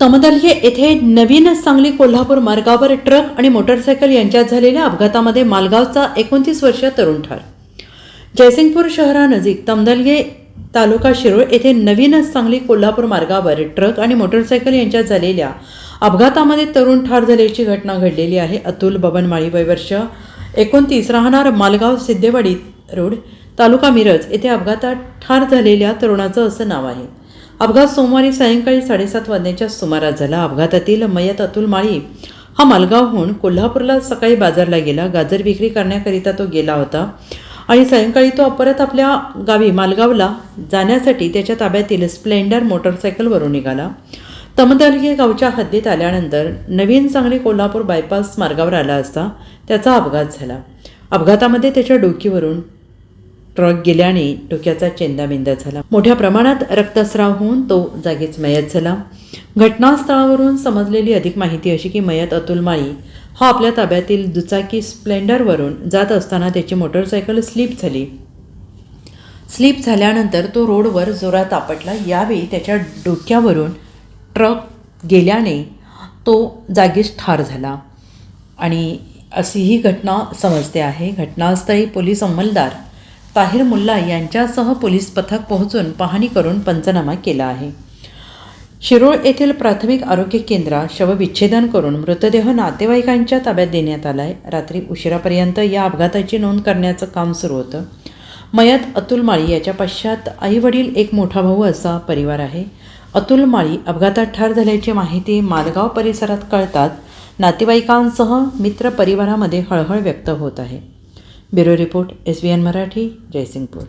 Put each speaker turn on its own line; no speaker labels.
तमदलये येथे नवीन सांगली कोल्हापूर मार्गावर ट्रक आणि मोटरसायकल यांच्यात झालेल्या अपघातामध्ये मालगावचा एकोणतीस वर्षीय तरुण ठार. जयसिंगपूर शहरानजीक तमदलगे तालुका शिरोळ येथे नवीन सांगली कोल्हापूर मार्गावर ट्रक आणि मोटरसायकल यांच्यात झालेल्या अपघातामध्ये तरुण ठार झाल्याची घटना घडलेली आहे. अतुल बबन माळी वय वर्ष एकोणतीस राहणार मालगाव सिद्धेवाडी रोड तालुका मिरज येथे अपघातात ठार झालेल्या तरुणाचं असं नाव आहे. अपघात सोमवारी सायंकाळी साडेसात वाजण्याच्या सुमारास झाला. अपघातातील मयत अतुल माळी हा मालगावहून कोल्हापूरला सकाळी बाजारला गेला. गाजर विक्री करण्याकरिता तो गेला होता आणि सायंकाळी तो परत आपल्या गावी मालगावला जाण्यासाठी त्याच्या ताब्यातील स्प्लेंडर मोटरसायकलवरून निघाला. तमदलगे गावच्या हद्दीत आल्यानंतर नवीन सांगली कोल्हापूर बायपास मार्गावर आला असता त्याचा अपघात झाला. अपघातामध्ये त्याच्या डोकीवरून ट्रक गेल्याने डोक्याचा चेंदामेंदा झाला. मोठ्या प्रमाणात रक्तस्राव होऊन तो जागीच मयत झाला. घटनास्थळावरून समजलेली अधिक माहिती अशी की मयत अतुल माळी हा आपल्या ताब्यातील दुचाकी स्प्लेंडरवरून जात असताना त्याची मोटरसायकल स्लिप झाली. स्लिप झाल्यानंतर तो रोडवर जोरात आपटला. यावेळी त्याच्या डोक्यावरून ट्रक गेल्याने तो जागीच ठार झाला. आणि अशी ही घटना समजते आहे. घटनास्थळी पोलीस अंमलदार ताहिर मुल्ला यांच्यासह पोलीस पथक पोहोचून पाहणी करून पंचनामा केला आहे. शिरोळ येथील प्राथमिक आरोग्य केंद्रात शवविच्छेदन करून मृतदेह नातेवाईकांच्या ताब्यात देण्यात आला आहे रात्री उशिरापर्यंत या अपघाताची नोंद करण्याचं काम सुरू होतं. मयत अतुल माळी याच्या पश्चात आईवडील एक मोठा भाऊ असा परिवार आहे. अतुल माळी अपघातात ठार झाल्याची माहिती मालगाव परिसरात कळतात नातेवाईकांसह मित्र परिवारामध्ये हळहळ व्यक्त होत आहे. Bureau report S B N Marathi Jaysingpur.